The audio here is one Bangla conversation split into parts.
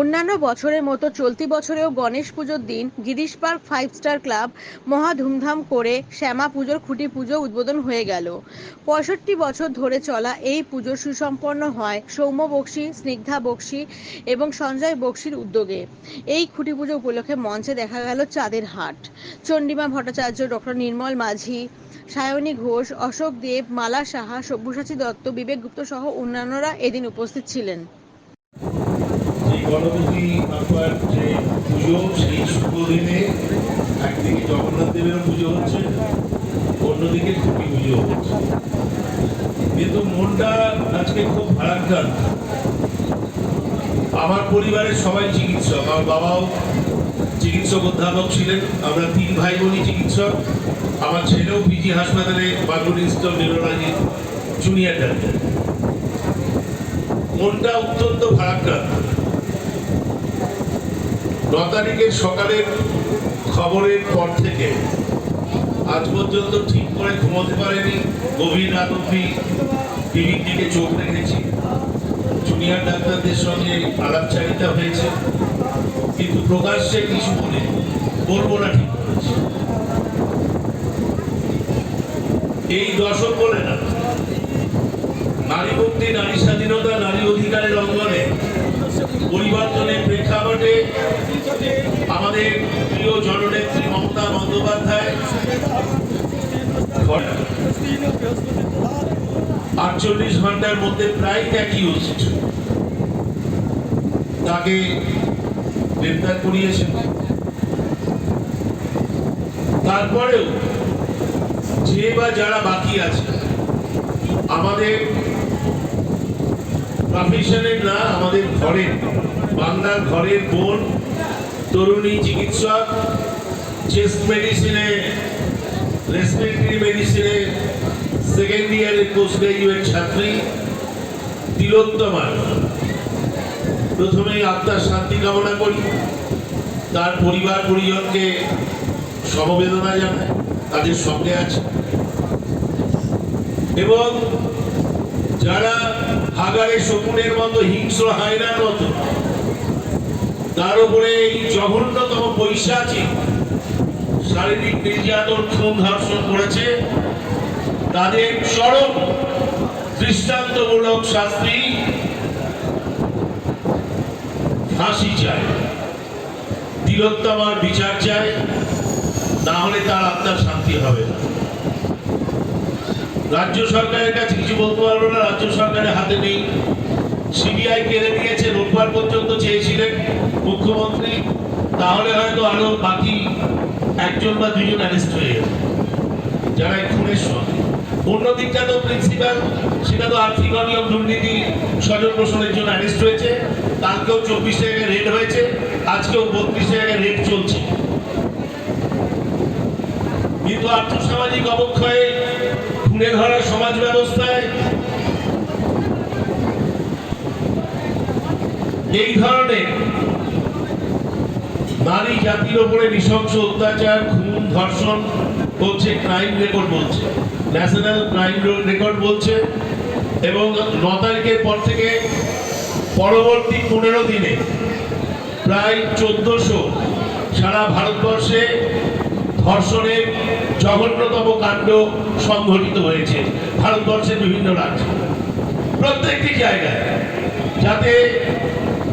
অন্যান্য বছরের মতো চলতি বছরেও গণেশ পুজোর দিন Girish park five star club মহা ধুমধাম করে শ্যামা পুজোর খুঁটি পুজো উদ্বোধন হয়ে গেল। পঁয়ষট্টি বছর ধরে চলা এই পুজো সুসম্পন্ন হয় সৌম্য বক্সি, স্নিগ্ধা বক্সি এবং সঞ্জয় বক্সির উদ্যোগে। এই খুঁটি পুজো উপলক্ষে মঞ্চে দেখা গেল চাঁদের হাট। চণ্ডীমা ভট্টাচার্য, ডক্টর নির্মল মাঝি, সায়নী ঘোষ, অশোক দেব, মালা সাহা, সব্যসাচী দত্ত, বিবেক গুপ্ত সহ অন্যান্যরা এদিন উপস্থিত ছিলেন। গণপতি বাবার যে পুজো, সেই শুভ দিনে একদিকে জগন্নাথ দেবের পুজো হচ্ছে, অন্যদিকে খুবই পুজো হচ্ছে। কিন্তু মনটা আজকে খুব ভারাক্রান্ত। আমার পরিবারের সবাই চিকিৎসক, আমার বাবাও চিকিৎসক অধ্যাপক ছিলেন, আমরা তিন ভাই বোনই চিকিৎসক। আমার ছেলেও পিজি হাসপাতালে Bangur institute neurology junior doctor. মনটা অত্যন্ত ভারাক্রান্ত। ন তারিখের সকালের খবরের পর থেকে আজ পর্যন্ত ঠিক করে ঘুমোতে পারেনি। গভীর রাত অব্দি টিভির দিকে চোখ রেখেছি। জুনিয়র ডাক্তারদের সঙ্গে আলাপচারিতা হয়েছে। কিন্তু প্রকাশ্যে কিছু বলে বলব না ঠিক করেছি। এই দশক বলে না। নারী মুক্তি নারী স্বাধীনতা, নারী অধিকারের অঙ্গনে পরিবর্তনের প্রেক্ষাপটে আমাদের প্রিয় জননেত্রী মমতা বন্দ্যোপাধ্যায় আটচল্লিশ ঘণ্টার মধ্যে প্রায় অ্যাকিউজড তাকে গ্রেপ্তার করিয়েছেন। তারপরেও যে বা যারা বাকি আছে, আমাদের প্রফেশনের না, আমাদের ঘরের বাংলার ঘরের বোন, তরুণী চিকিৎসক চেস্ট মেডিসিনে রেসপিরেটরি মেডিসিনে সেকেন্ড ইয়ারের পোস্ট গ্রাজুয়েট ছাত্রী তিলোত্তমা প্রথমেই আত্মার শান্তি কামনা করি। তার পরিবার পরিজনকে সমবেদনা জানায় তাদের সঙ্গে আছে। এবং যারা হাগারে শকুনের মতো, হিংস্র হায়নার মতো। তার উপরে এই জঘন্যতম পৈশাচিক শারীরিক নির্যাতন খুন ধর্ষণ করেছে। তাদের চরম দৃষ্টান্তমূলক শাস্তি ফাঁসি চায়। তিলোত্তমার বিচার চায়। না হলে তার আত্মার শান্তি হবে না। রাজ্য সরকারের কাছে কিছু বলতে পারব না, রাজ্য সরকারের হাতে নেই। সিবিআই কেড়ে নিয়েছে, রোববার পর্যন্ত চেয়েছিলেন মুখ্যমন্ত্রী, তাহলে হয়তো আরও বাকি একজন বা দুজন অ্যারেস্ট হয়ে যাবে যারা খুনের সঙ্গে। অন্য দিকটা তো প্রিন্সিপাল সেটা তো আর্থিক অনিয়ম, দুর্নীতি, স্বজন পোষণের জন্য অ্যারেস্ট হয়েছে। কালকেও চব্বিশ জায়গায় রেড হয়েছে, আজকেও বত্রিশ জায়গায় রেড চলছে। কিন্তু আর্থসামাজিক অবক্ষয়ে খুনে ধরা সমাজ ব্যবস্থায় এই ধরনের নারী জাতির ওপরে নৃশংস অত্যাচার, খুন, ধর্ষণ হচ্ছে ক্রাইম রেকর্ড বলছে ন্যাশনাল ক্রাইম রেকর্ড বলছে এবং ন তারিখের পর থেকে পরবর্তী পনেরো দিনে প্রায় চোদ্দশো সারা ভারতবর্ষে ধর্ষণের জঘন্যতম কাণ্ড সংঘটিত হয়েছে ভারতবর্ষের বিভিন্ন রাজ্যে। প্রত্যেকটি জায়গায় যাতে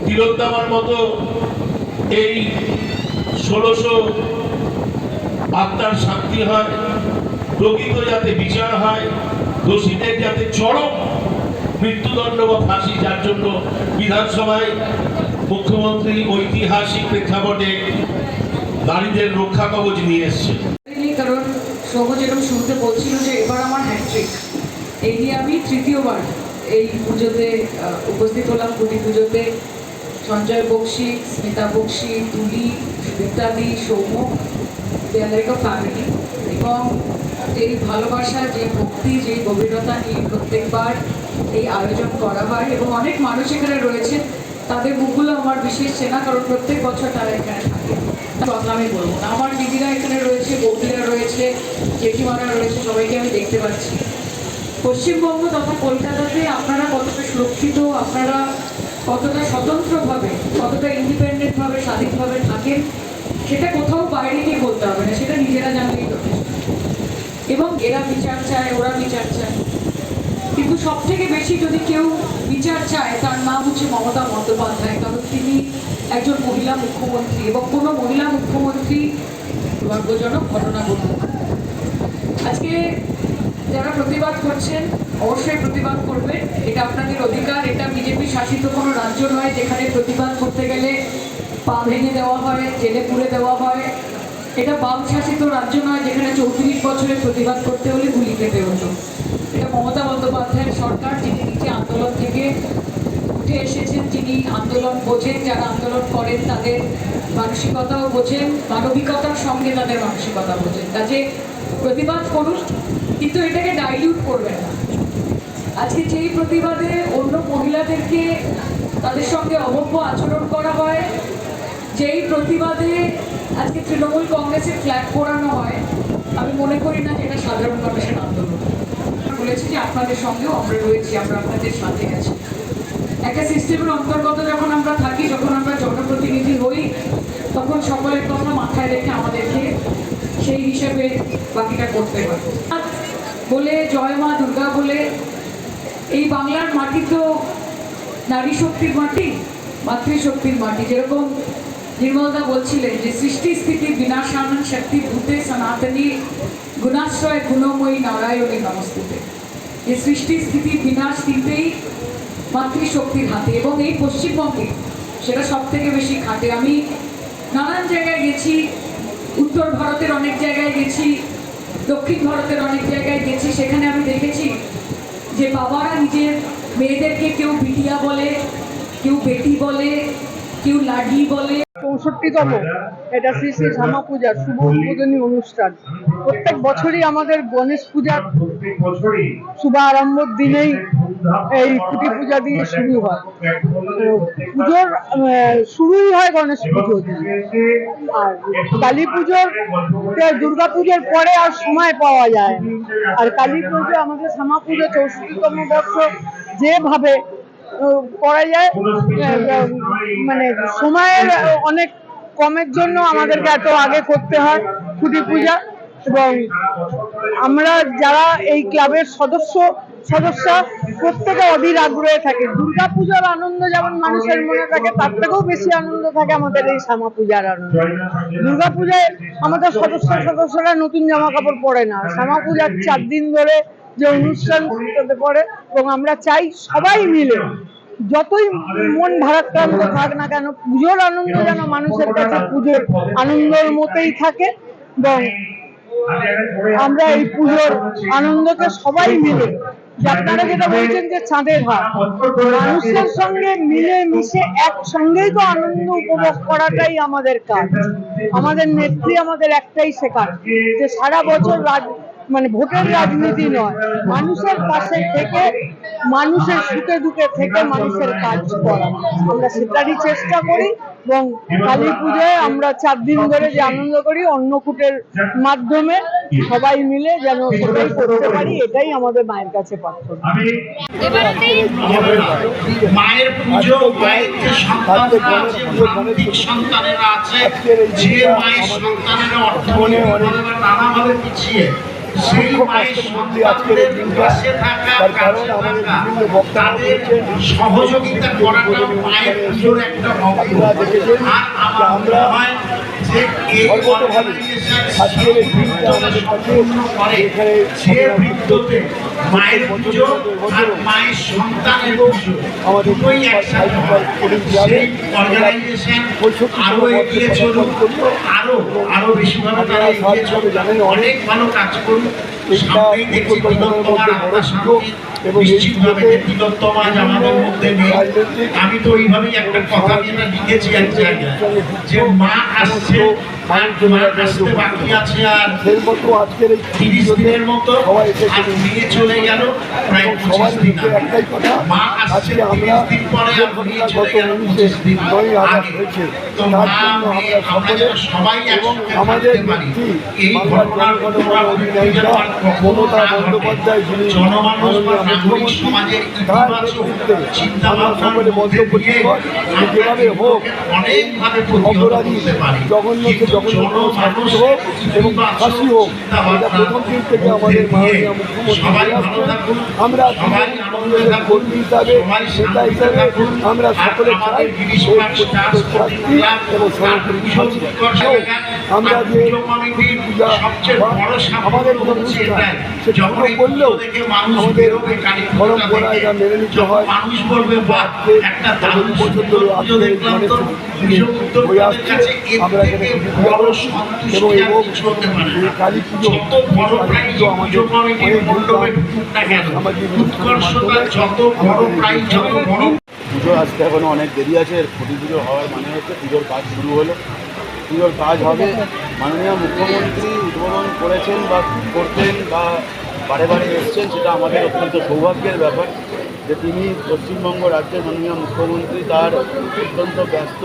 তিলোত্তমার মতো এই ষোলোশো আত্মার শান্তি হয়, প্রকৃত যাতে বিচার হয়, দোষীদের যাতে চরম মৃত্যুদণ্ড বা ফাঁসি, যার জন্য বিধানসভায় মুখ্যমন্ত্রী ঐতিহাসিক প্রেক্ষাপটে নারীদের রক্ষা কবচ নিয়ে এসছে। কারণ সৌম্য যেরকম শুরুতে বলছিল যে এবার আমার হ্যাট্রিক এই নিয়ে আমি তৃতীয়বার এই পুজোতে উপস্থিত হলাম। কুটি পুজোতে সঞ্জয় বক্সি, স্মিতা বক্সি, তুলি ইত্যাদি সৌম্য দেয়ালারিকা ফ্যামিলি এবং এই ভালোবাসা, যে ভক্তি, যে গভীরতা নিয়ে প্রত্যেকবার এই আয়োজন করা হয় এবং অনেক মানুষ এখানে রয়েছে তাদের মুখগুলো আমার বিশেষ চেনা কারণ প্রত্যেক বছর তারা এখানে থাকে। আমি বলব। আমার দিদিরা এখানে রয়েছে, বৌদিরা রয়েছে, জেঠিমারা রয়েছে, সবাইকে আমি দেখতে পাচ্ছি। পশ্চিমবঙ্গ তথা কলকাতাতে আপনারা কতটা সুরক্ষিত, আপনারা কতটা স্বতন্ত্রভাবে, কতটা ইন্ডিপেন্ডেন্টভাবে স্বাধীনভাবে থাকেন, সেটা কোথাও বাইরে গিয়ে বলতে হবে না, সেটা নিজেরা জানতেই জানলেই এবং এরা বিচার চায়, ওরা বিচার চায়। কিন্তু সব থেকে বেশি যদি কেউ বিচার চায়, তার নাম হচ্ছে মমতা বন্দ্যোপাধ্যায়। কারণ তিনি একজন মহিলা মুখ্যমন্ত্রী এবং কোনো মহিলা মুখ্যমন্ত্রী দুর্ভাগ্যজনক ঘটনা ঘটল আজকে যারা প্রতিবাদ করছেন, অবশ্যই প্রতিবাদ করবেন। এটা আপনাদের অধিকার, এটা বিজেপি শাসিত কোনো রাজ্য নয় যেখানে প্রতিবাদ করতে গেলে পা ভেঙে দেওয়া হয়, জেলে পুড়ে দেওয়া হয়। এটা বাম শাসিত রাজ্য নয়, যেখানে চৌত্রিশ বছরে প্রতিবাদ করতে হলে গুলি খেতে হতো এটা মমতা বন্দ্যোপাধ্যায়ের সরকার, যিনি নিজে আন্দোলন থেকে উঠে এসেছেন, যিনি আন্দোলন বোঝেন, যারা আন্দোলন করেন তাদের মানসিকতাও বোঝেন, মানবিকতার সঙ্গে তাদের মানসিকতা বোঝেন। কাজে প্রতিবাদ করুন, কিন্তু এটাকে ডাইলিউট করবেন না। আজকে যেই প্রতিবাদে অন্য মহিলাদেরকে তাদের সঙ্গে অভব্য আচরণ করা হয়, যেই প্রতিবাদে আজকে তৃণমূল কংগ্রেসের ফ্ল্যাগ পোড়ানো হয়, আমি মনে করি না যে এটা সাধারণ মানুষের আন্দোলন। বলেছি যে আপনাদের সঙ্গেও আমরা রয়েছি, আমরা আপনাদের সাথে আছি। একটা সিস্টেমের অন্তর্গত যখন আমরা থাকি, যখন আমরা জনপ্রতিনিধি হই, তখন সকলের কথা মাথায় রেখে আমাদেরকে সেই হিসেবে বাকিটা করতে হয়। বলে, জয় মা দুর্গা বলে, এই বাংলার মাটি তো নারী শক্তির মাটি, মাতৃশক্তির মাটি, যেরকম নির্মলদা বলছিলেন যে সৃষ্টি, স্থিতি বিনাশানন শক্তি, ভূতে, সনাতনী, গুণাশ্রয়, গুণময়ী, নারায়ণী নমস্তুতে। এই সৃষ্টি, স্থিতি, বিনাশ দিতেই মাতৃশক্তির হাতে এবং এই পশ্চিমবঙ্গে সেটা সব থেকে বেশি খাটে। আমি নানান জায়গায় গেছি, উত্তর ভারতের অনেক জায়গায় গেছি, দক্ষিণ ভারতের অনেক জায়গায় গেছি, সেখানে আমি দেখেছি যে বাবারা নিজের মেয়েদেরকে কেউ বিটিয়া বলে, কেউ বেটি বলে, কেউ লাডলি বলে। চৌষট্টিতম এটা শ্রী শ্রী শ্যামা পূজার শুভ উদ্বোধনী অনুষ্ঠান। প্রত্যেক বছরই আমাদের গণেশ পূজার শুভ আরম্ভর দিনেই এই কুটি পূজা দিয়ে শুরু হয়। পুজোর শুরুই হয় গণেশ পুজো দিয়ে। আর কালী পুজোর দুর্গা পুজোর পরে আর সময় পাওয়া যায় আর কালী পুজো আমাদের শ্যামা পুজো চৌষট্টিতম বর্ষ যেভাবে করা যায় মানে সময়ের অনেক কমের জন্য আমাদেরকে এত আগে করতে হয় খুঁটি পূজা এবং আমরা যারা এই ক্লাবের সদস্য সদস্য প্রত্যেকে অধীর আগ্রহে থাকে। দুর্গা পূজার আনন্দ যেমন মানুষের মনে থাকে, তার থেকেও বেশি আনন্দ থাকে আমাদের এই শ্যামা পূজার আনন্দ। দুর্গা পূজায় আমাদের সদস্য, সদস্যরা নতুন জামা কাপড় পরে না। শ্যামা পূজার চার দিন ধরে যে অনুষ্ঠান পারে এবং আমরা চাই সবাই মিলে যতই মন ভারাক্রান্ত থাক না কেন, পুজোর আনন্দ যেন মানুষের কাছে পুজোর আনন্দের মতোই থাকে, এবং আমরা এই পুজোর আনন্দকে সবাই মিলে আপনারা যেটা বলছেন যে হাট মানুষের সঙ্গে মিলে মিশে একসঙ্গেই তো আনন্দ উপভোগ করাটাই আমাদের কাজ। আমাদের নেত্রী আমাদের একটাই শেখার যে সারা বছর রাজ মানে ভোটের রাজনীতি নয়, মানুষের পাশে থেকে, মানুষের সুখে দুঃখে থেকে মানুষের কাজ করা। আমরা সেটারই চেষ্টা করি এবং কালী পুজোয় আমরা চার দিন ধরে যে আনন্দ করি, অন্নকূটের মাধ্যমে সবাই মিলে যেন সেটাই করতে পারি, এটাই আমাদের মায়ের কাছে প্রার্থনা। মায়ের পুজো সন্তানরা আছে যে মায়ের বা নানাভাবে পিছিয়ে। সেই মায়ের সন্তানদের আজকের সহযোগিতা পুজোর একটা অঙ্গ আর আমার মনে হয় যে এই অর্গানাইজেশন আজকের এই দিনটা আমাদের কাছে এখানে মায়ের পুজো আর মায়ের সন্তানের পুজো। দুটোই একসাথে সেই অর্গানাইজেশন এগিয়ে চলুক আরও আরও বেশিভাবে তারা এগিয়ে চলুক। অনেক ভালো কাজ সামনেই দেখছি নিশ্চিতভাবে যে আমাদের মধ্যে নেই। আমি তো ওইভাবেই একটা কথা যেটা লিখেছি এক জায়গায় যে মা আসছে আর মা আসতে বাকি আছে আর সেই মতো আজকের এই তিরিশ দিনের মতো সবাই এসেছে। আর নিয়ে চলে গেল প্রায় পঁচিশ সবার দিন মুখে আগে। একটাই কথা মা আসছে আজকে তিরিশ আমরা দিন পরে যে আর নিয়ে ঘটনা চলে গত গেল উনিশে পঁচিশ দিন নয় আগস্ট আগে হয়েছে। তো তার মা জন্য মেয়ে আমরা আমরা সকলে যেন সবাই এবং আমাদের থাকতে পারি। নেত্রী এই বাংলার ঘটনার জনগণমন মমতা বন্দ্যোপাধ্যায় যিনি জনমানুষ বা মাননীয় নাগরিক মুখ্যমন্ত্রী তার নেতৃত্বে চিন্তা আমরা সকলে মধ্যে মন্তব্য দিয়ে করছি যে যেভাবে হোক অপরাধী জঘন্যকে কিন্তু জগন্নাথ হোক এবং ফাঁসি হোক এটা প্রথম দিন থেকে আমাদের মাননীয় মুখ্যমন্ত্রী আসছেন। আমরা তৃণমূলের কর্মী হিসাবে নেতা হিসাবে আমরা সকলে চাই শাস্তি এবং সর্বোপরি আমরা যে পূজা আমাদের কোনো অনুষ্ঠান সেটা করলেও আমাদের পরম্পরা এটা মেনে নিতে হয় মানুষ আসছে আমরা এখানে পুজো এই কালী পুজো এখনও অনেক দেরি আছে খুঁটি পুজো হওয়ার মানে হচ্ছে পুজোর কাজ শুরু হলো। পুজোর কাজ হবে, মাননীয় মুখ্যমন্ত্রী উদ্বোধন করেছেন বা করতেন বা বারে বারে এসছেন, সেটা আমাদের অত্যন্ত সৌভাগ্যের ব্যাপার যে তিনি পশ্চিমবঙ্গ রাজ্যের মাননীয় মুখ্যমন্ত্রী, তার অত্যন্ত ব্যস্ত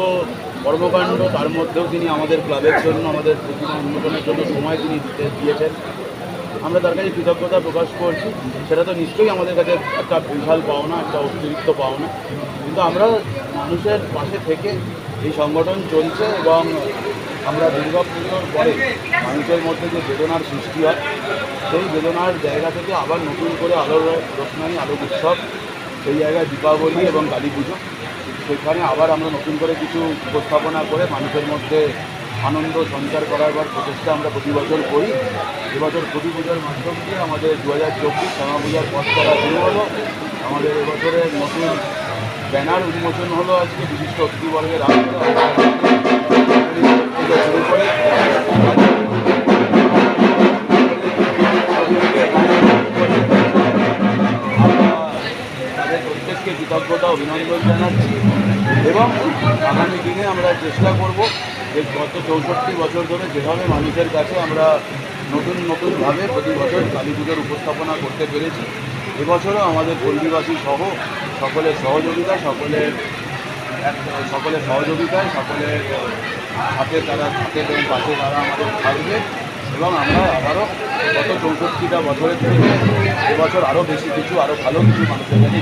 কর্মকাণ্ড, তার মধ্যেও তিনি আমাদের ক্লাবের জন্য, আমাদের প্রতিমা উন্নয়নের জন্য সময় তিনি দিতে দিয়েছেন। আমরা তার কাছে কৃতজ্ঞতা প্রকাশ করছি। সেটা তো নিশ্চয়ই আমাদের কাছে একটা বিশাল পাওনা, একটা অতিরিক্ত পাওনা। কিন্তু আমরা মানুষের পাশে থেকে এই সংগঠন চলছে এবং আমরা দুর্গা পুজোর পরে মানুষের মধ্যে যে বেদনার সৃষ্টি হয়, সেই বেদনার জায়গা থেকে আবার নতুন করে আলোর রোশনাই আলোক উৎসব। সেই জায়গায় দীপাবলি এবং কালী পুজো। সেখানে আবার আমরা নতুন করে কিছু উপস্থাপনা করে মানুষের মধ্যে আনন্দ সঞ্চার করার পর প্রচেষ্টা আমরা প্রতি বছর করি। এবছর প্রতি পুজোর মাধ্যম দিয়ে আমাদের দু হাজার চব্বিশ শ্যামা পূজার পথ চলা শুরু হলো। আমাদের এবছরের নতুন ব্যানার উন্মোচন হলো আজকে, বিশিষ্ট অতিথিবর্গের আলোচনা শুরু করে কৃতজ্ঞতা অভিনন্দন জানাচ্ছি এবং আগামী দিনে আমরা চেষ্টা করব যে গত চৌষট্টি বছর ধরে যেভাবে মানুষের কাছে আমরা নতুন নতুনভাবে প্রতি বছর কালী পুজোর উপস্থাপনা করতে পেরেছি, এবছরও আমাদের পল্লীবাসী সহ সকলের সহযোগিতা সকলের সকলের সহযোগিতায় সকলের হাতে তারা, হাতে এবং পাশে তারা আমাদের থাকবে এবং আমরা আবারও গত চৌষট্টিটা বছরের থেকে এবছর আরও বেশি কিছু আরও ভালো কিছু মানুষের কাছে।